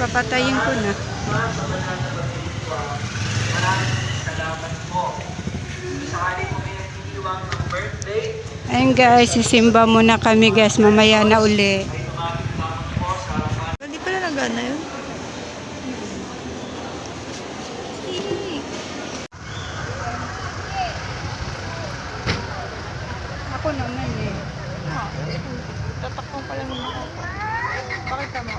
papatayin ko na. Ayun guys, sisimba muna kami guys. Mamaya na uli. Hindi pala nagana yun. Ako naman eh. Tatakbo pa lang naman ako. Pakita mo.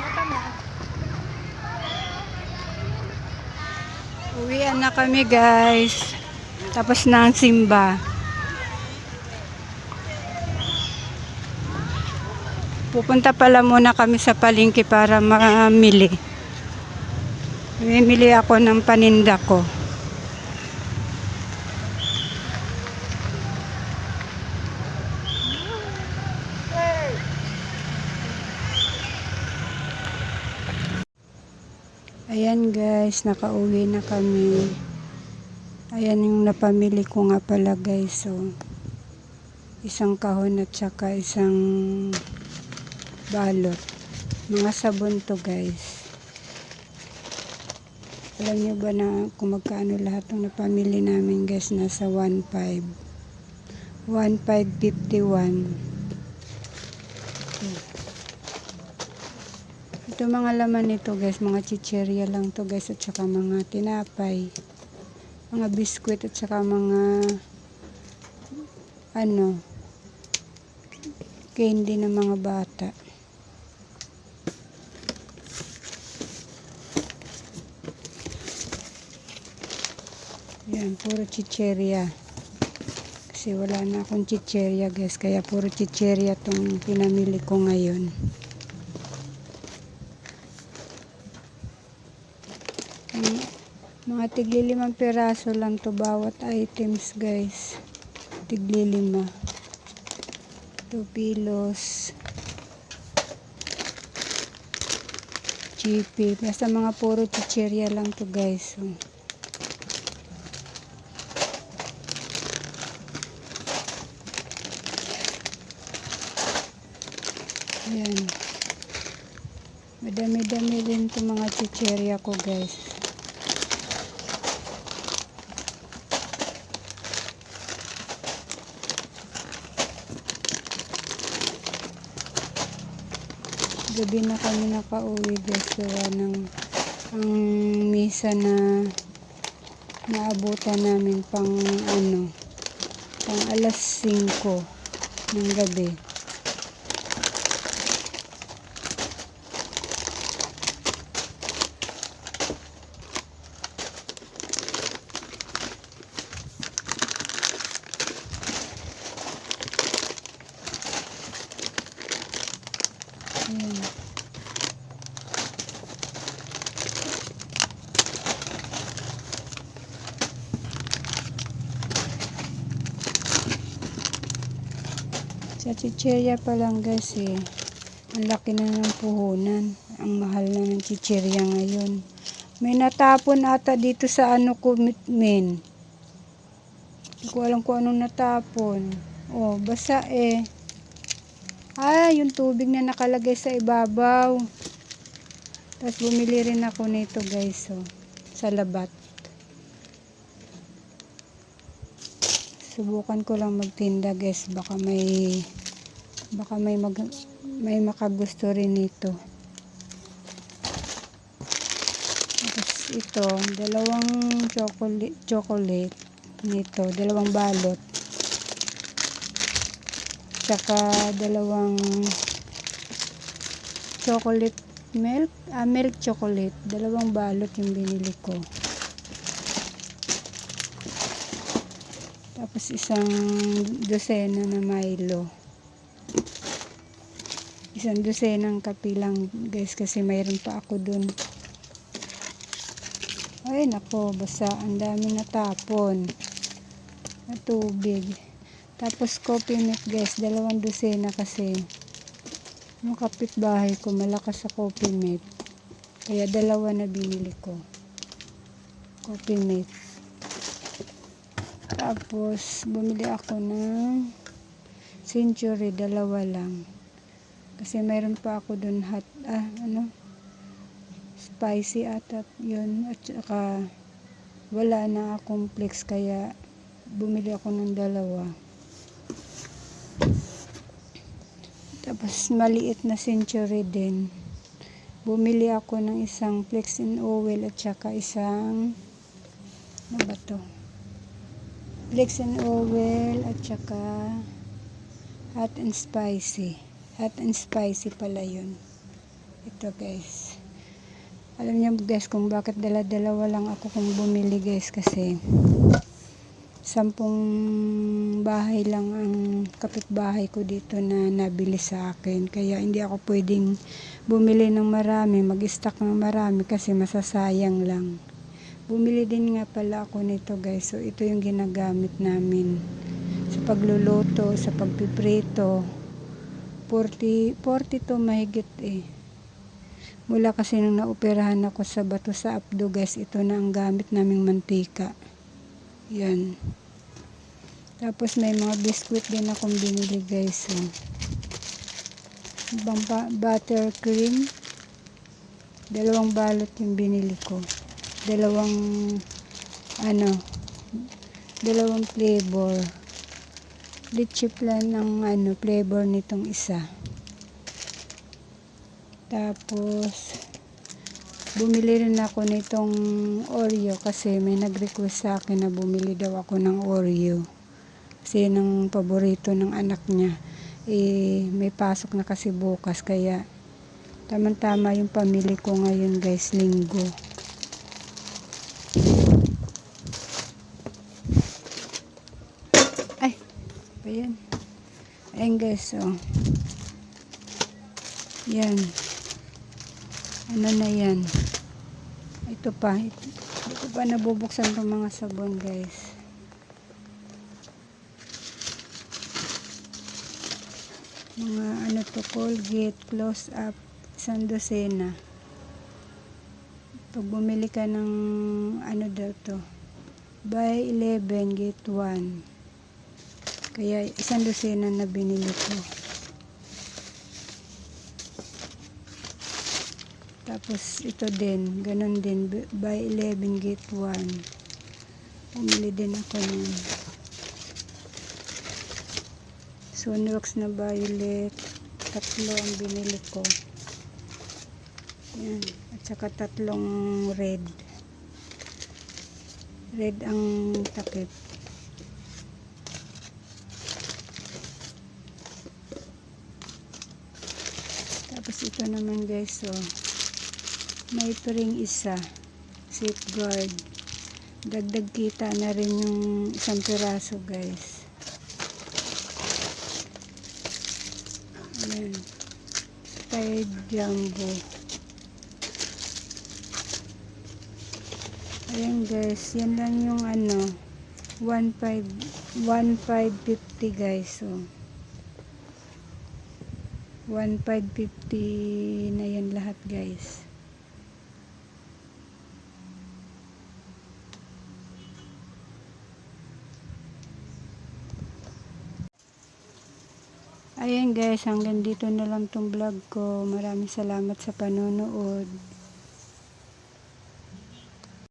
Mata mo. Uwian na kami guys. Tapos na ang simba. Pupunta pala muna kami sa palengke para mamili. Mimili ako ng paninda ko. Guys, nakauwi na kami. Ayan yung napamili ko nga pala guys. So, isang kahon at saka isang balot. Mga sabon to guys. Alam niyo ba na kung magkano lahat ng napamili namin guys? Nasa 1.5. 1.551. Ito mga laman nito guys, mga chicherya lang to guys at saka mga tinapay. Mga biskwit at saka mga ano candy ng mga bata. Yan, puro chicherya. Kasi wala na akong chicherya guys, kaya puro chicherya tong pinamili ko ngayon. Mga tiglilimang peraso lang to bawat items guys. Tiglilima. Two pilos. Chipi. Basta mga puro chicherya lang to guys. So, Ayan. Madami-dami din itong mga chicherya ko guys. Gabi na kami nakauwi guys. Gawa ng ang misa na naabutan namin pang ano pang alas 5 ng gabi. Sa chicherya pa lang guys eh. Ang laki na ng puhunan. Ang mahal na ng chicherya ngayon. May natapon ata dito sa ano ko men. Hindi ko alam kung anong natapon. Oh, basa eh. Ah, yung tubig na nakalagay sa ibabaw. Tapos bumili rin ako nito guys, oh, sa labat. Subukan ko lang magtinda guys, baka may baka may mag, may makagusto rin nito. Ito, dalawang chocolate, chocolate nito, dalawang balot. Tsaka dalawang chocolate milk, ah, milk chocolate. Dalawang balot yung binili ko. Tapos isang dosena na Milo. Isang dosenang kape lang guys kasi mayroon pa ako dun. Ay nako, basa. Ang dami natapon. Na tubig. Tapos coffee mate guys, dalawang dosena kasi yung kapitbahay ko malakas sa coffee mate. Kaya dalawa na binili ko. Coffee mate. Tapos bumili ako ng century, dalawa lang. Kasi mayroon pa ako dun hot, ah, ano, spicy at yun. At saka, wala na akong flex kaya bumili ako ng dalawa. Tapos maliit na century din. Bumili ako ng isang flex in oil at saka isang ano ba to? Flex in oil at saka hot and spicy. Hot and spicy pala yun. Ito guys. Alam niyo guys kung bakit dala-dalawa lang ako kung bumili guys kasi sampung bahay lang ang kapitbahay ko dito na nabili sa akin. Kaya hindi ako pwedeng bumili ng marami, mag-stock ng marami kasi masasayang lang. Bumili din nga pala ako nito guys. So ito yung ginagamit namin sa pagluluto, sa pagpiprito. 40, 40 to mahigit eh. Mula kasi nung naoperahan ako sa bato sa Abdo guys, ito na ang gamit naming mantika. Yan. Tapos may mga biskuit din akong binili guys. So. Ibang ba- butter cream. Dalawang balot yung binili ko. Dalawang ano, dalawang flavor. Litchi plan ng ano, flavor nitong isa. Tapos, bumili rin ako nitong Oreo kasi may nag-request sa akin na bumili daw ako ng Oreo. Kasi yun paborito ng anak niya. Eh, may pasok na kasi bukas kaya tamang-tama yung pamili ko ngayon guys, linggo. Ba yan? Ayan guys, oh. Yan. Ano na yan? Ito pa. Ito, ito pa nabubuksan itong mga sabon guys. Mga ano to, Colgate, Close Up, isang dosena. Pag bumili ka ng ano daw to, buy 11, get 1. Kaya isang dosena na binili ko. Tapos ito din, ganun din, b- buy 11 get 1. Bumili din ako nun. Sunrox na violet, tatlo ang binili ko. Yan, at saka tatlong red. Red ang takip. Tapos ito naman guys, so may pring isa safeguard. Dagdag kita na rin yung isang piraso guys. Ayan. Tide jumbo. Ayan guys yan lang yung ano 1.5 1.550 guys so 1.550 na yan lahat guys Ayan guys, hanggang dito na lang tong vlog ko. Maraming salamat sa panonood.